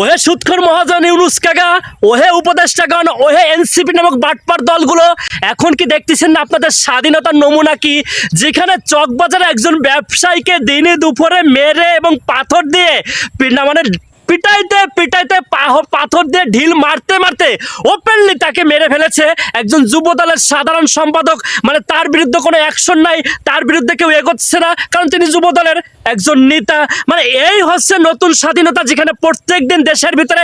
ওহে সুৎখর মহাজন ইউনুস কাকা, ওহে উপদেষ্টাগণ ওহে এনসিপি নামক বাটপার দলগুলো, এখন কি দেখতেছেন না আপনাদের স্বাধীনতার নমুনা কি? যেখানে চকবাজারে একজন ব্যবসায়ীকে দিনে দুপুরে মেরে এবং পাথর দিয়ে মানে পিটাইতে পিটাইতে পাথর দিয়ে ঢিল মারতে মারতে ওপেনলি তাকে মেরে ফেলেছে। একজন যুব দলের সাধারণ সম্পাদক মানে তার বিরুদ্ধে কোনো অ্যাকশন নাই, তার বিরুদ্ধে কেউ এগোচ্ছে না, কারণ তিনি যুব দলের একজন নেতা মানে এই হচ্ছে নতুন স্বাধীনতা যেখানে প্রত্যেক দিন দেশের ভিতরে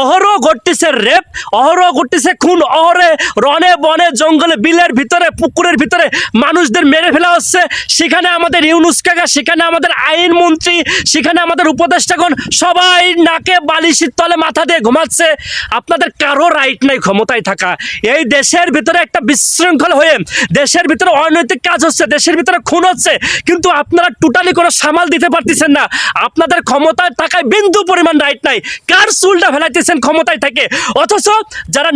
অহরহ ঘটতেছে রেপ, অহরহ ঘটতেছে খুন, অহরে রনে বনে জঙ্গলে বিলের ভিতরে, পুকুরের ভিতরে মানুষদের মেরে ফেলা হচ্ছে। সেখানে আমাদের ইউনুস কাকা, সেখানে আমাদের আইন মন্ত্রী, সেখানে আমাদের উপদেষ্টাগণ সবাই নাকে বালিশের তলে মাথা দিয়ে ঘুমাচ্ছে। আপনাদের কারও রাইট নাই ক্ষমতায় থাকা। এই দেশের ভিতরে একটা বিশৃঙ্খল হয়ে, দেশের ভিতরে অনৈতিক কাজ হচ্ছে, দেশের ভিতরে খুন হচ্ছে। কিন্তু আপনারা টোটালি কোনো সামাল দিতে পারতেছেন না। আপনাদের ক্ষমতায় থাকায় বিন্দু পরিমাণ রাইট নাই। কার চুলটা ফেলাইতেছেন ক্ষমতায় থেকে? অথচ যারা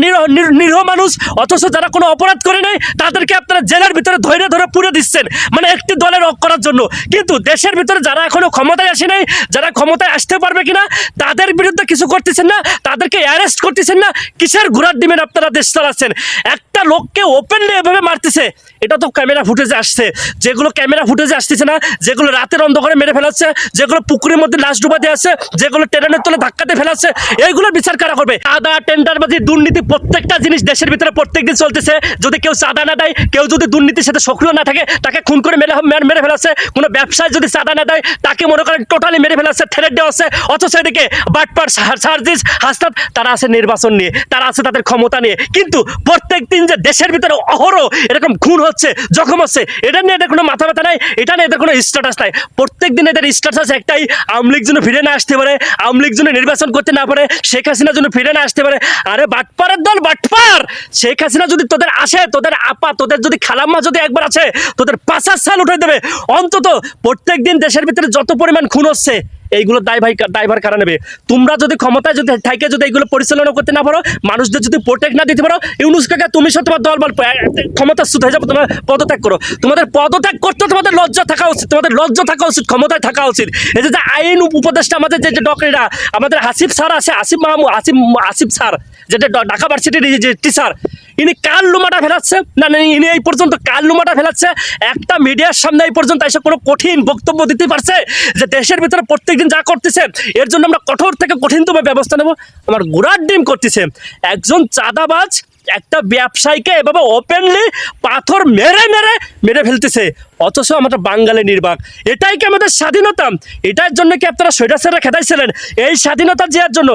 নিরহ মানুষ, অথচ যারা কোনো অপরাধ করে নাই, তাদেরকে আপনারা জেলের ভিতরে ধরে ধরে পুরে দিচ্ছেন। মানে একটি দলের অক করার জন্য। কিন্তু দেশের ভিতরে যারা এখনও ক্ষমতায় আসে নাই, যারা ক্ষমতায় আসতে পারবে কিনা, তাদের বিরুদ্ধে কিছু করতেছেন না, তাদেরকে অ্যারেস্ট করতেছেন না, কিসের ঘোরার দিবেন আপনারা দেশ চালাচ্ছেন? একটা লোককে ওপেনলি এভাবে মারতেছে, এটা তো ক্যামেরা ফুটেজে আসছে। যেগুলো ক্যামেরা ফুটেজে আসতেছে না, যেগুলো রাতের অন্ধকারে মেরে ফেলাচ্ছে, যেগুলো পুকুরের মধ্যে লাশ ডুবা দিয়ে আছে যেগুলো ট্রেনের তলে ধাক্কাতে ফেলাচ্ছে, এইগুলোর বিচার কারা করবে? আদা টেন্ডারবাজি দুর্নীতি প্রত্যেকটা জিনিস দেশের ভিতরে প্রত্যেকদিন চলতেছে। যদি কেউ চাঁদা না দেয়, কেউ যদি দুর্নীতির সাথে সক্রিয় না থাকে, তাকে খুন করে মেরে মেরে- ফেলাচ্ছে। কোনো ব্যবসায় যদি চাঁদা না দেয়, তাকে মনে করেন টোটালি মেরে ফেলাচ্ছে থ্রেট দেওয়া হচ্ছে অথচ এদিকে বাটপার সার্জিস হাসতাত তারা আছে নির্বাচন নিয়ে, তারা আছে তাদের ক্ষমতা নিয়ে। কিন্তু প্রত্যেক দিন যে দেশের ভিতরে অহরহ এরকম খুন হচ্ছে, জখম হচ্ছে, এটা নিয়ে এদের কোনো মাথা ব্যথা নাই, এটা নিয়ে এদের কোনো স্ট্যাটাস নাই। প্রত্যেক দিন এদের স্ট্যাটাস একটাই আমলিক জন্য ফিরে না আসতে পারে আমলিক জন্য নির্বাচন করতে না পারে, শেখ হাসিনা জন্য ফিরে না আসতে পারে। আরে বাটপারের দল বাটপার! শেখ হাসিনা যদি তোদের আসে, তোদের আপা, তোদের যদি খালাম্মা যদি একবার আছে, তোদের পাঁচার সাল উঠে দেবে। অন্তত প্রত্যেক দিন দেশের ভিতরে যত পরিমাণ খুন হচ্ছে এইগুলো দায় ভাই দায়ভার কারা নেবে? তোমরা যদি ক্ষমতায় যদি থাকে যদি এইগুলো পরিচালনা করতে না পারো, মানুষদের যদি প্রোটেক্ট না দিতে পারো, ইউনুস কাকা, তুমি সব তোমার দল বল ক্ষমতা সুদ হয়ে যাব, তোমার পদত্যাগ করো। তোমাদের পদত্যাগ করতে তোমাদের লজ্জা থাকা উচিত, তোমাদের লজ্জা থাকা উচিত, ক্ষমতায় থাকা উচিত। এই যে আইন উপদেষ্টা আমাদের যে যে ডক্টরেরা আমাদের আসিফ স্যার আছে আসিফ মাহমুদ আসিফ আসিফ স্যার যেটা ঢাকা ভার্সিটির যে টিচার ইনি কার লুমাটা ফেলাচ্ছে? না না, ইনি এই পর্যন্ত কার লুমাটা ফেলাচ্ছে? একটা মিডিয়ার সামনে এই পর্যন্ত এসে কোনো কঠিন বক্তব্য দিতে পারছে যে দেশের ভিতরে প্রত্যেকদিন যা করতেছে, এর জন্য আমরা কঠোর থেকে কঠিনতম ব্যবস্থা নেব। আমার গোড়ার ডিম করতেছে। একজন চাঁদাবাজ একটা ব্যবসায়ীকে এভাবে ওপেনলি পাথর মেরে মেরে মেরে ফেলতেছে। অথচ আমাদের বাঙালি নির্বাক। এটাই কি আমাদের স্বাধীনতা? এটার জন্য কি আপনারা সৈরাসেরা খেদাইছিলেন? এই স্বাধীনতা দেওয়ার জন্য